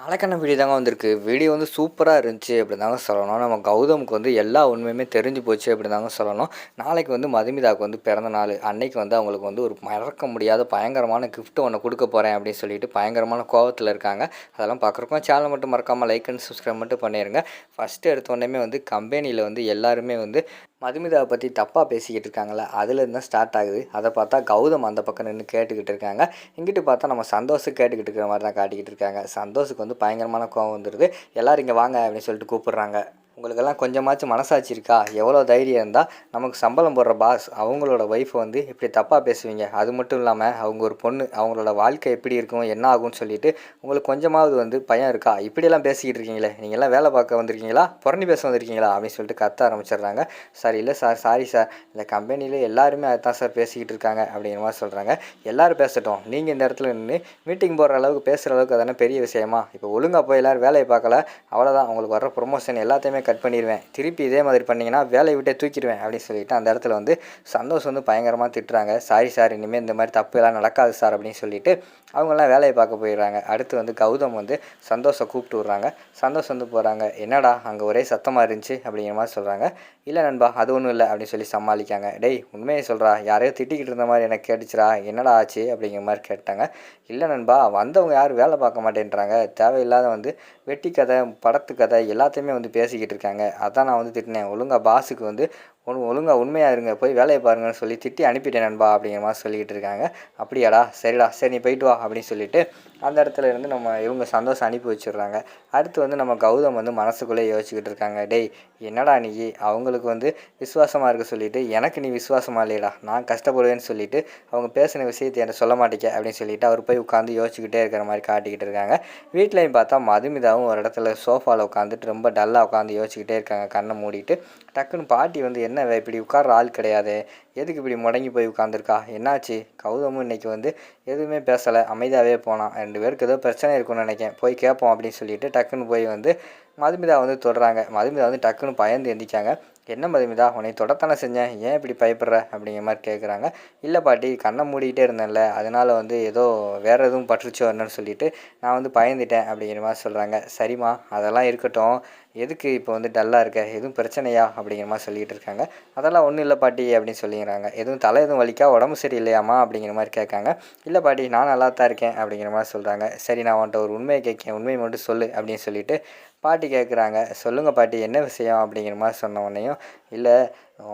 நாளைக்கான வீடியோ தாங்க வந்திருக்கு. வீடியோ வந்து சூப்பராக இருந்துச்சு அப்படி தாங்க சொல்லணும். நம்ம கௌதமுக்கு வந்து எல்லா உண்மையுமே தெரிஞ்சு போச்சு அப்படி தாங்க சொல்லணும். நாளைக்கு வந்து மதுமிதாவுக்கு வந்து பிறந்த நாள். அன்னைக்கு வந்து அவங்களுக்கு வந்து ஒரு மறக்க முடியாத பயங்கரமான கிஃப்ட் ஒன்று கொடுக்க போகிறேன் அப்படின்னு சொல்லிட்டு பயங்கரமான கோவத்தில் இருக்காங்க. அதெல்லாம் பார்க்குறக்கும் சேனல் மட்டும் மறக்காமல் லைக் அண்ட் சப்ஸ்கிரைப் மட்டும் பண்ணிடுங்க ஃபஸ்ட்டு எடுத்த உடனே வந்து கம்பெனியில் வந்து எல்லாருமே வந்து மதுமிதாவை பற்றி தப்பாக பேசிக்கிட்டு இருக்காங்களே அதுலேருந்து தான் ஸ்டார்ட் ஆகுது. அதை பார்த்தா கௌதம் அந்த பக்கம் நின்று கேட்டுக்கிட்டு இருக்காங்க. இங்கிட்டு பார்த்தா நம்ம சந்தோஷம் கேட்டுக்கிட்டு இருக்கிற மாதிரி தான் காட்டிக்கிட்டு இருக்காங்க. சந்தோஷுக்கு வந்து பயங்கரமான கோவம் வந்துடுது எல்லோரும் இங்கே வாங்க அப்படின்னு சொல்லிட்டு கூப்பிட்றாங்க. உங்களுக்கெல்லாம் கொஞ்சமாச்சும் மனசாட்சி இருக்கா? எவ்வளோ தைரியம் இருந்தால் நமக்கு சம்பளம் போடுற பாஸ் அவங்களோட ஒய்ஃப் வந்து இப்படி தப்பாக பேசுவீங்க. அது மட்டும் இல்லாமல் அவங்க ஒரு பொண்ணு அவங்களோட வாழ்க்கை எப்படி இருக்கும் என்ன ஆகும்னு சொல்லிட்டு உங்களுக்கு கொஞ்சமாவது வந்து பயம் இருக்கா? இப்படியெல்லாம் பேசிக்கிட்டு இருக்கீங்களே. நீங்கள்லாம் வேலை பார்க்க வந்திருக்கீங்களா? புறணி பேச வந்திருக்கீங்களா? அப்படின்னு சொல்லிட்டு கத்த ஆரம்பிச்சிடுறாங்க. சார் இல்லை சார் சாரி சார். இந்த கம்பெனியில் எல்லாருமே அதுதான் சார் பேசிக்கிட்டு இருக்காங்க அப்படிங்கிற மாதிரி சொல்கிறாங்க எல்லோரும் பேசட்டும். நீங்கள் இந்த இடத்துல நின்று மீட்டிங் போடுற அளவுக்கு பேசுகிற அளவுக்கு அதெல்லாம் பெரிய விஷயமா? இப்போ ஒழுங்காக போய் எல்லோரும் வேலையை பார்க்கல. அவ்வளோதான் உங்களுக்கு வர ப்ரொமோஷன் எல்லாத்தையுமே கட் பண்ணிடுவேன் திருப்பி இதே மாதிரி பண்ணிங்கன்னா வேலையை விட்டே தூக்கிடுவேன் அப்படின்னு சொல்லிட்டு அந்த இடத்துல வந்து சந்தோஷம் வந்து பயங்கரமாக திட்டுறாங்க. சாரி சார் இனிமேல் இந்த மாதிரி தப்பு எல்லாம் நடக்காது சார் அப்படின்னு சொல்லிட்டு அவங்கெல்லாம் வேலையை பார்க்க போயிடுறாங்க. அடுத்து வந்து கௌதம் வந்து சந்தோஷம் கூப்பிட்டு விட்றாங்க. சந்தோஷம் வந்து போகிறாங்க என்னடா அங்கே ஒரே சத்தமாக இருந்துச்சு அப்படிங்கிற மாதிரி சொல்கிறாங்க இல்லை நண்பா அது ஒன்றும் இல்லை அப்படின்னு சொல்லி சமாளிக்காங்க. டேய் உண்மையை சொல்கிறா யாரையோ திட்டிக்கிட்டு இருந்த மாதிரி எனக்கு கேட்டுச்சுரா என்னடா ஆச்சு? அப்படிங்கிற மாதிரி கேட்டாங்க. இல்லை நண்பா வந்தவங்க யாரும் வேலை பார்க்க மாட்டேன்றாங்க. தேவையில்லாத வந்து வெட்டி கதை படத்து கதை எல்லாத்தையுமே வந்து பேசிக்கிட்டு இருக்காங்க. அதான் நான் வந்து திட்டினேன். ஒழுங்காக பாஸுக்கு வந்து ஒன்று ஒழுங்காக உண்மையாக இருங்க போய் வேலையை பாருங்கன்னு சொல்லி திட்டி அனுப்பிட்டேன் நண்பா அப்படிங்கிற மாதிரி சொல்லிக்கிட்டு இருக்காங்க. அப்படியாடா சரிடா சரி நீ போயிட்டு வா அப்படின்னு சொல்லிட்டு அந்த இடத்துல இருந்து நம்ம இவங்க சந்தோஷம் அனுப்பி வச்சிடுறாங்க. அடுத்து வந்து நம்ம கௌதம் வந்து மனசுக்குள்ளே யோசிச்சுக்கிட்டு இருக்காங்க. டேய் என்னடா நீ? அவங்களுக்கு வந்து விசுவாசமாக இருக்க சொல்லிவிட்டு எனக்கு நீ விசுவாசமாக இல்லையடா நான் கஷ்டப்படுவேன்னு சொல்லிவிட்டு அவங்க பேசின விஷயத்தை என்கிட்ட சொல்ல மாட்டேங்க அப்படின்னு சொல்லிட்டு அவர் போய் உட்காந்து யோசிச்சுக்கிட்டே இருக்கிற மாதிரி காட்டிக்கிட்டு இருக்காங்க. வீட்லேயும் பார்த்தா மதுமிதாவும் ஒரு இடத்துல சோஃபாவில் உட்காந்துட்டு ரொம்ப டல்லாக உட்காந்து யோசிச்சுக்கிட்டே இருக்காங்க கண்ணை மூடிட்டு. டக்குன்னு பாட்டி வந்து என்ன இப்படி உட்கார்ற ஆள் கிடையாது? எதுக்கு இப்படி முடங்கி போய் உட்காந்துருக்கா என்னாச்சு? கௌதமும் இன்றைக்கி வந்து எதுவுமே பேசலை. அமைதியாகவே போனான். ரெண்டு பேருக்கு ஏதோ பிரச்சனை இருக்குன்னு நினைக்கேன் போய் கேட்போம் அப்படின்னு சொல்லிட்டு டக்குன்னு போய் வந்து மதுமிதா வந்து தொடுறாங்க. மதுமிதா வந்து டக்குன்னு பயந்து எந்திக்காங்க என்ன மதுமிதா? உன்னை தொடத்தானே செஞ்சேன். ஏன் இப்படி பயப்படுற? அப்படிங்கிற மாதிரி கேட்குறாங்க இல்லை பாட்டி கண்ணை மூடிக்கிட்டே இருந்தேன்ல. அதனால் வந்து ஏதோ வேறு எதுவும் பற்றுச்சோ என்னன்னு சொல்லிட்டு நான் வந்து பயந்துட்டேன். அப்படிங்கிற மாதிரி சொல்கிறாங்க சரிம்மா அதெல்லாம் இருக்கட்டும். எதுக்கு இப்போ வந்து டல்லாக இருக்க? எதுவும் பிரச்சனையா? அப்படிங்கிற மாதிரி சொல்லிகிட்டு இருக்காங்க. அதெல்லாம் ஒன்றும் இல்லை பாட்டி அப்படின்னு சொல்லிடுறாங்க. எதுவும் தலை எதுவும் வலிக்கா? உடம்பு சரியில்லையாம்மா? அப்படிங்கிற மாதிரி கேட்காங்க. இல்லை பாட்டி நான் நல்லா தான் இருக்கேன் அப்படிங்கிற மாதிரி சொல்கிறாங்க சரி நான் உன்ட்ட ஒரு உண்மையை கேட்கேன் உண்மையை மட்டும் சொல்லு அப்படின்னு சொல்லிட்டு பாட்டி கேட்குறாங்க. சொல்லுங்கள் பாட்டி என்ன விஷயம் அப்படிங்கிற மாதிரி சொன்ன உடனேயும் இல்லை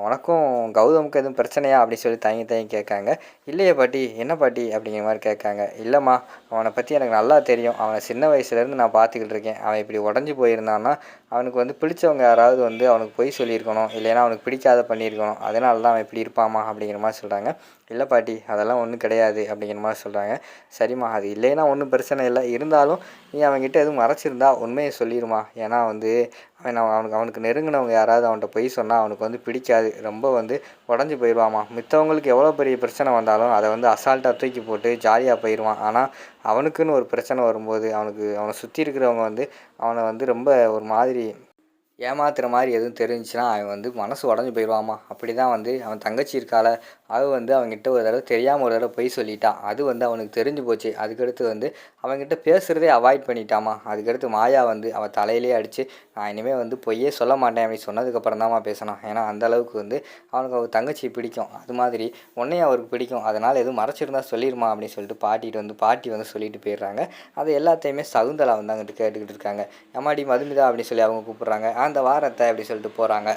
உனக்கும் கௌதமுக்கு எதுவும் பிரச்சனையா? அப்படின்னு சொல்லி தயங்கி தயங்கி கேட்காங்க. இல்லையே பாட்டி என்ன பாட்டி அப்படிங்கிற மாதிரி கேட்காங்க. இல்லைம்மா அவனை பற்றி எனக்கு நல்லா தெரியும். அவனை சின்ன வயசுலேருந்து நான் பார்த்துக்கிட்டு இருக்கேன். அவன் இப்படி உடஞ்சி போயிருந்தான்னா அவனுக்கு வந்து பிடிச்சவங்க யாராவது வந்து அவனுக்கு பொய் சொல்லியிருக்கணும். இல்லைன்னா அவனுக்கு பிடிக்காத பண்ணியிருக்கணும். அதனால தான் அவன் இப்படி இருப்பாமா அப்படிங்கிற மாதிரி சொல்கிறாங்க இல்லை பாட்டி அதெல்லாம் ஒன்றும் கிடையாது அப்படிங்கிற மாதிரி சொல்கிறாங்க சரிம்மா அது இல்லைன்னா ஒன்றும் பிரச்சனை இல்லை. இருந்தாலும் நீ அவன்கிட்ட எதுவும் மறைச்சிருந்தா உண்மையை சொல்லிடுமா ஏன்னா வந்து அவன் அவனுக்கு அவனுக்கு நெருங்கினவங்க யாராவது அவன்கிட்ட போய் சொன்னால் அவனுக்கு வந்து பிடிக்காது. ரொம்ப வந்து உடஞ்சி போயிடுவாமா மித்தவங்களுக்கு எவ்வளோ பெரிய பிரச்சனை வந்தாலும் அதை வந்து அசால்ட்டாக தூக்கி போட்டு ஜாலியாக போயிடுவான் ஆனால் அவனுக்குன்னு ஒரு பிரச்சனை வரும்போது அவனுக்கு அவனை சுற்றி இருக்கிறவங்க வந்து அவனை வந்து ரொம்ப ஒரு மாதிரி ஏமாத்துற மாதிரி எதுவும் தெரிஞ்சுன்னா அவன் வந்து மனசு உடஞ்சி போயிடுவாமா அப்படி தான் வந்து அவன் தங்கச்சி இருக்கால அது வந்து அவன்கிட்ட ஒரு தடவை தெரியாமல் ஒரு தடவை பொய் சொல்லிட்டான். அது வந்து அவனுக்கு தெரிஞ்சு போச்சு. அதுக்கடுத்து வந்து அவங்ககிட்ட பேசுகிறதே அவாய்ட் பண்ணிட்டாமா? அதுக்கடுத்து மாயா வந்து அவள் தலையிலே அடித்து நான் இனிமேல் வந்து பொய்யே சொல்ல மாட்டேன் அப்படின்னு சொன்னதுக்கப்புறம் தான்மா பேசணும் ஏன்னா அந்தளவுக்கு வந்து அவனுக்கு அவள் தங்கச்சி பிடிக்கும். அது மாதிரி உன்னையும் அவருக்கு பிடிக்கும். அதனால் எதுவும் மறைச்சிருந்தா சொல்லிடுமா அப்படின்னு சொல்லிட்டு பாட்டிகிட்டு வந்து பாட்டி வந்து சொல்லிட்டு போயிடுறாங்க. அது எல்லாத்தையுமே சகுந்தலா வந்து அங்கிட்டு கேட்டுக்கிட்டு இருக்காங்க. எம்மாடி மதுமிதா அப்படின்னு சொல்லி அவங்க கூப்பிட்றாங்க. அந்த வாரத்தை அப்படி சொல்லிட்டு போகிறாங்க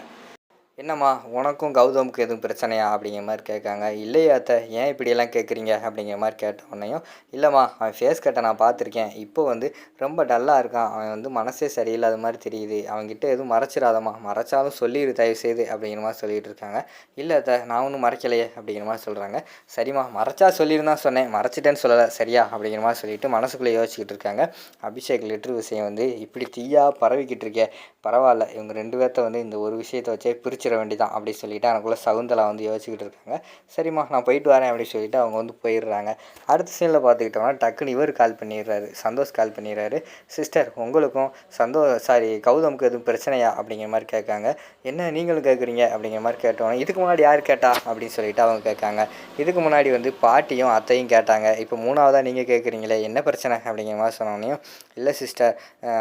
என்னம்மா உனக்கும் கௌதமுக்கு எதுவும் பிரச்சனையா? அப்படிங்கிற மாதிரி கேட்காங்க. இல்லையா அத்தை ஏன் இப்படியெல்லாம் கேட்குறீங்க? அப்படிங்கிற மாதிரி கேட்ட உடனேயும் இல்லைம்மா அவன் ஃபேஸ் கட்டை நான் பார்த்துருக்கேன். இப்போ வந்து ரொம்ப டல்லாக இருக்கான். அவன் வந்து மனசே சரியில்லாத மாதிரி தெரியுது. அவன்கிட்ட எதுவும் மறைச்சிடாதம்மா. மறைச்சாலும் சொல்லிடு தயவு செய்து அப்படிங்கிற மாதிரி சொல்லிகிட்டு இருக்காங்க. இல்லை அத்தை நான் ஒன்றும் மறைக்கலையே அப்படிங்கிற மாதிரி சொல்கிறாங்க சரிம்மா மறைச்சா சொல்லியிருந்தான் சொன்னேன். மறைச்சிட்டேன்னு சொல்லலை. சரியா? அப்படிங்கிற மாதிரி சொல்லிட்டு மனசுக்குள்ளே யோசிச்சுக்கிட்டு இருக்காங்க. அபிஷேக் லிட்டர் விஷயம் வந்து இப்படி தீயாக பரவிக்கிட்டு இருக்கே. பரவாயில்ல. இவங்க ரெண்டு பேர்த்த வந்து இந்த ஒரு விஷயத்தை வச்சே பிரிச்சு முடிச்சிட வேண்டியதான் அப்படி சொல்லிட்டு எனக்குள்ளே சகுந்தலா வந்து யோசிச்சுக்கிட்டு இருக்காங்க. சரிம்மா நான் போயிட்டு வரேன் அப்படின்னு சொல்லிட்டு அவங்க வந்து போயிடுறாங்க. அடுத்த சீனில் பார்த்துக்கிட்டோம்னா டக்குன்னு இவர் கால் பண்ணிடுறாரு. சந்தோஷ் கால் பண்ணிடுறாரு. சிஸ்டர் உங்களுக்கும் சந்தோ சாரி கௌதமுக்கு எதுவும் பிரச்சனையா? அப்படிங்கிற மாதிரி கேட்காங்க. என்ன நீங்களும் கேட்குறீங்க? அப்படிங்கிற மாதிரி கேட்டோன்னே இதுக்கு முன்னாடி யார் கேட்டா? அப்படின்னு சொல்லிட்டு அவங்க கேட்காங்க. இதுக்கு முன்னாடி வந்து பாட்டியும் அத்தையும் கேட்டாங்க. இப்போ மூணாவதாக நீங்கள் கேட்குறீங்களே என்ன பிரச்சனை? அப்படிங்கிற மாதிரி சொன்னோன்னே இல்லை சிஸ்டர்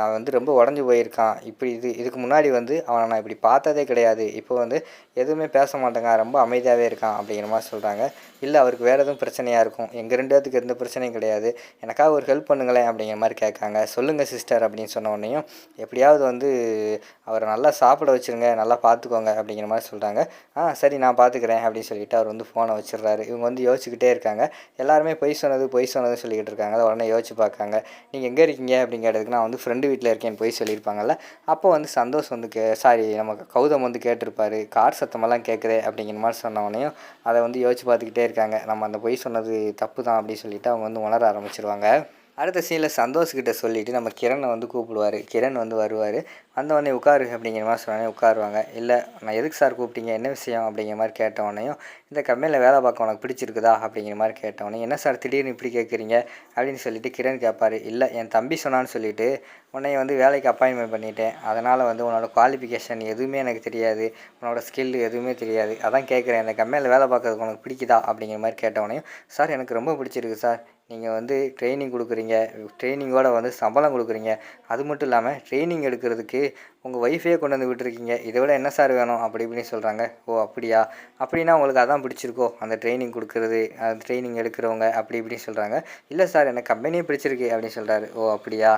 அவன் வந்து ரொம்ப உடஞ்சி போயிருக்கான். இப்படி இது இதுக்கு முன்னாடி வந்து அவனை நான் இப்படி பார்த்ததே கிடையாது. இப்போ வந்து எதுவுமே பேச மாட்டேங்க ரொம்ப அமைதியாகவே இருக்கான் அப்படிங்கிற மாதிரி சொல்கிறாங்க இல்லை அவருக்கு வேறு எதுவும் பிரச்சனையாக இருக்கும். எங்கள் ரெண்டு பேத்துக்கு எந்த பிரச்சனையும் கிடையாது. எனக்காக ஒரு ஹெல்ப் பண்ணுங்களேன் அப்படிங்கிற மாதிரி கேட்காங்க. சொல்லுங்கள் சிஸ்டர் அப்படின்னு சொன்ன உடனேயும் எப்படியாவது வந்து அவரை நல்லா சாப்பிட வச்சுருங்க நல்லா பார்த்துக்கோங்க அப்படிங்கிற மாதிரி சொல்கிறாங்க ஆ சரி நான் பார்த்துக்கிறேன் அப்படின்னு சொல்லிட்டு அவர் வந்து ஃபோனை வச்சிடுறாரு. இவங்க வந்து யோசிச்சுக்கிட்டே இருக்காங்க. எல்லாருமே பொய் சொன்னது பொய் சொன்னதுன்னு சொல்லிக்கிட்டு இருக்காங்க. அதை உடனே யோசிச்சு பார்க்காங்க. நீங்கள் எங்கே இருக்கீங்க அப்படின்னு கேட்டதுக்கு நான் வந்து ஃப்ரெண்டு வீட்டில் இருக்கேன்னு பொய் சொல்லியிருப்பாங்கல்ல. அப்போ வந்து சந்தோஷ் வந்து கே சாரி நம்ம கௌதம் வந்து கேட்டிருப்பார். கார் சத்தமெல்லாம் கேட்குதே அப்படிங்கிற மாதிரி சொன்ன அதை வந்து யோசிச்சு பார்த்துக்கிட்டே இருக்காங்க. நம்ம அந்த பொய் சொன்னது தப்பு தான் அப்படின்னு சொல்லிட்டு அவங்க வந்து உணர ஆரம்பிச்சிருவாங்க. அடுத்த சீனில் சந்தோஷ்கிட்ட சொல்லிவிட்டு நம்ம கிரனை வந்து கூப்பிடுவார். கிரண் வந்து வருவார். வந்தவொடனே உட்காரு அப்படிங்கிற மாதிரி சொன்னோடனே உட்காருவாங்க. இல்லை நான் எதுக்கு சார் கூப்பிட்டீங்க? என்ன விஷயம்? அப்படிங்கிற மாதிரி கேட்டவொடனையும் இந்த கம்பெனியில் வேலை பார்க்க உனக்கு பிடிச்சிருக்குதா? அப்படிங்கிற மாதிரி கேட்டவொடனே என்ன சார் திடீர்னு இப்படி கேட்குறீங்க அப்படின்னு சொல்லிட்டு கிரண் கேட்பார் இல்லை என் தம்பி சொன்னான்னு சொல்லிட்டு உன்னை வந்து வேலைக்கு அப்பாயின்மெண்ட் பண்ணிட்டேன். அதனால் வந்து உன்னோட குவாலிஃபிகேஷன் எதுவுமே எனக்கு தெரியாது. உன்னோட ஸ்கில் எதுவுமே தெரியாது. அதான் கேட்குறேன் இந்த கம்பெனியில் வேலை பார்க்கறதுக்கு உனக்கு பிடிக்குதா? அப்படிங்கிற மாதிரி கேட்டவொடனையும் சார் எனக்கு ரொம்ப பிடிச்சிருக்கு சார் நீங்கள் வந்து ட்ரைனிங் கொடுக்குறீங்க ட்ரைனிங்கோட வந்து சம்பளம் கொடுக்குறீங்க. அது மட்டும் இல்லாமல் ட்ரைனிங் எடுக்கிறதுக்கு உங்கள் ஒய்ஃபே கொண்டு வந்து விட்டுருக்கீங்க. இதை விட என்ன சார் வேணும்? அப்படி இப்படின்னு சொல்கிறாங்க ஓ அப்படியா? அப்படின்னா உங்களுக்கு அதான் பிடிச்சிருக்கோ அந்த ட்ரைனிங் கொடுக்குறது அந்த ட்ரைனிங் எடுக்கிறவங்க அப்படி இப்படின்னு சொல்கிறாங்க இல்லை சார் எனக்கு கம்பெனியே பிடிச்சிருக்கு அப்படின்னு சொல்கிறாரு ஓ அப்படியா?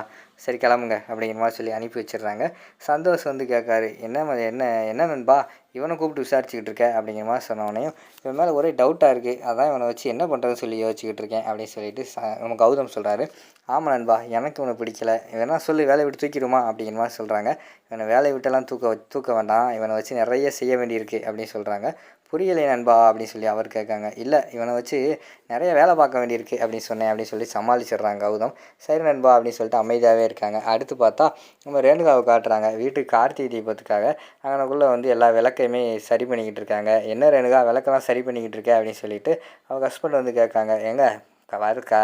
சரி கிளம்புங்க அப்படிங்கிற மாதிரி சொல்லி அனுப்பி வச்சிடுறாங்க. சந்தோஷ் வந்து கேட்காரு என்ன என்ன என்ன நண்பா? இவனை கூப்பிட்டு விசாரிச்சுக்கிட்டு இருக்க அப்படிங்கிற மாதிரி சொன்னவனையும் இவன் மேலே ஒரே டவுட்டாக இருக்குது அதான் இவனை வச்சு என்ன பண்ணுறதுன்னு சொல்லி யோசிச்சுக்கிட்டு இருக்கேன் அப்படின்னு சொல்லிட்டு நம்ம கௌதம் சொல்கிறாரு ஆமாம் நண்பா எனக்கு இவனை பிடிக்கல. இவனா சொல்லி வேலையை விட்டு தூக்கிடுமா? அப்படிங்கிற மாதிரி சொல்கிறாங்க இவனை வேலையை விட்டெல்லாம் தூக்க தூக்க வேண்டாம். இவனை வச்சு நிறைய செய்ய வேண்டியிருக்கு அப்படின்னு சொல்கிறாங்க புரியலை நண்பா அப்படின்னு சொல்லி அவர் கேட்காங்க. இல்லை இவனை வச்சு நிறைய வேலை பார்க்க வேண்டியிருக்கு அப்படின்னு சொன்னேன் அப்படின்னு சொல்லி சமாளிச்சிடுறாங்க கௌதம். சரி நண்பா அப்படின்னு சொல்லிட்டு அமைதியாகவே இருக்காங்க. அடுத்து பார்த்தா நம்ம ரேணுகாவை காட்டுறாங்க. வீட்டுக்கு கார்த்திகை தீபத்துக்காக அங்கனக்குள்ளே வந்து எல்லா விளக்கையுமே சரி பண்ணிக்கிட்டு இருக்காங்க. என்ன ரேணுகா விளக்கெல்லாம் சரி பண்ணிக்கிட்டு இருக்க அப்படின்னு சொல்லிட்டு அவங்க ஹஸ்பண்ட் வந்து கேட்காங்க. ஏங்க வரு க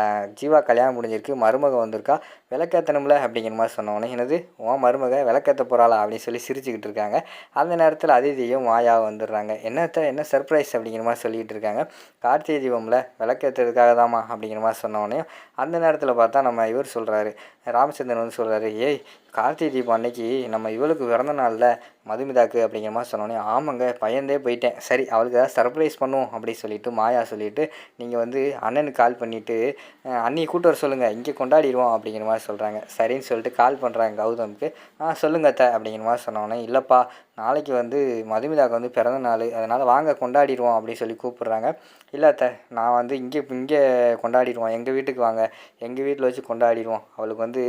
ஜீவா கல்யாணம் முடிஞ்சிருக்கு மருமக வந்திருக்கா? விளக்கேற்றணும்ல அப்படிங்கிற மாதிரி சொன்னோன்னே என்னது உன் மருமக விளக்கேற்ற போகிறாளா அப்படின்னு சொல்லி சிரிச்சுக்கிட்டு இருக்காங்க. அந்த நேரத்தில் அதிதியும் மாயாவும் வந்துடுறாங்க. என்னத்த என்ன சர்ப்ரைஸ் அப்படிங்கிற மாதிரி சொல்லிகிட்டு இருக்காங்க. கார்த்திகை தீபமில் விளக்கேற்றுறதுக்காக தாம்மா அப்படிங்கிற மாதிரி சொன்னோடனே அந்த நேரத்தில் பார்த்தா நம்ம இவர் சொல்கிறாரு ராமச்சந்திரன் வந்து சொல்கிறாரு ஏய் கார்த்திகை தீபம் அன்னைக்கு நம்ம இவளுக்கு பிறந்த நாளில் மதுமிதாக்கு அப்படிங்கிற மாதிரி சொன்னோன்னே ஆமாங்க பயந்தே போயிட்டேன். சரி அவளுக்கு ஏதாவது சர்ப்ரைஸ் பண்ணுவோம் அப்படின்னு சொல்லிட்டு மாயா சொல்லிட்டு நீங்கள் வந்து அண்ணனுக்கு கால் பண்ணிவிட்டு அண்ணியை கூட்டு வர சொல்லுங்கள் இங்கே கொண்டாடிடுவோம் அப்படிங்கிற மாதிரி சொல்கிறாங்க சரின்னு சொல்லிட்டு கால் பண்ணுறாங்க கௌதமுக்கு. ஆ சொல்லுங்க அத்தை அப்படிங்கிற மாதிரி சொன்னோன்னே இல்லைப்பா நாளைக்கு வந்து மதுமிதாக்கு வந்து பிறந்த நாள். அதனால் வாங்க கொண்டாடிடுவோம் அப்படின்னு சொல்லி கூப்பிட்றாங்க. இல்லை நான் வந்து இங்கே இங்கே கொண்டாடிடுவோம். எங்கள் வீட்டுக்கு வாங்க. எங்கள் வீட்டில் வச்சு கொண்டாடிடுவோம். அவளுக்கு வந்து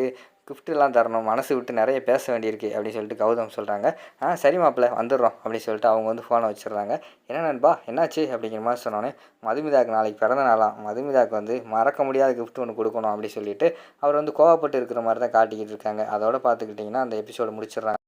கிஃப்ட்டுலாம் தரணும். மனசு விட்டு நிறைய பேச வேண்டியிருக்கு அப்படின்னு சொல்லிட்டு கௌதம் சொல்கிறாங்க ஆ சரி மாப்பிள்ள வந்துடுறோம் அப்படின்னு சொல்லிட்டு அவங்க வந்து ஃபோனை வச்சிடுறாங்க. என்ன நண்பா என்னாச்சு? அப்படிங்கிற மாதிரி சொன்னோன்னே மதுமிதாக்கு நாளைக்கு பிறந்த நாளாம். மதுமிதாக்கு வந்து மறக்க முடியாத கிஃப்ட் ஒன்று கொடுக்கணும் அப்படின்னு சொல்லிட்டு அவர் வந்து கோவப்பட்டு இருக்கிற மாதிரி தான் காட்டிக்கிட்டு இருக்காங்க. அதோட பார்த்துக்கிட்டிங்கன்னா அந்த எபிசோடு முடிச்சிடுறாங்க.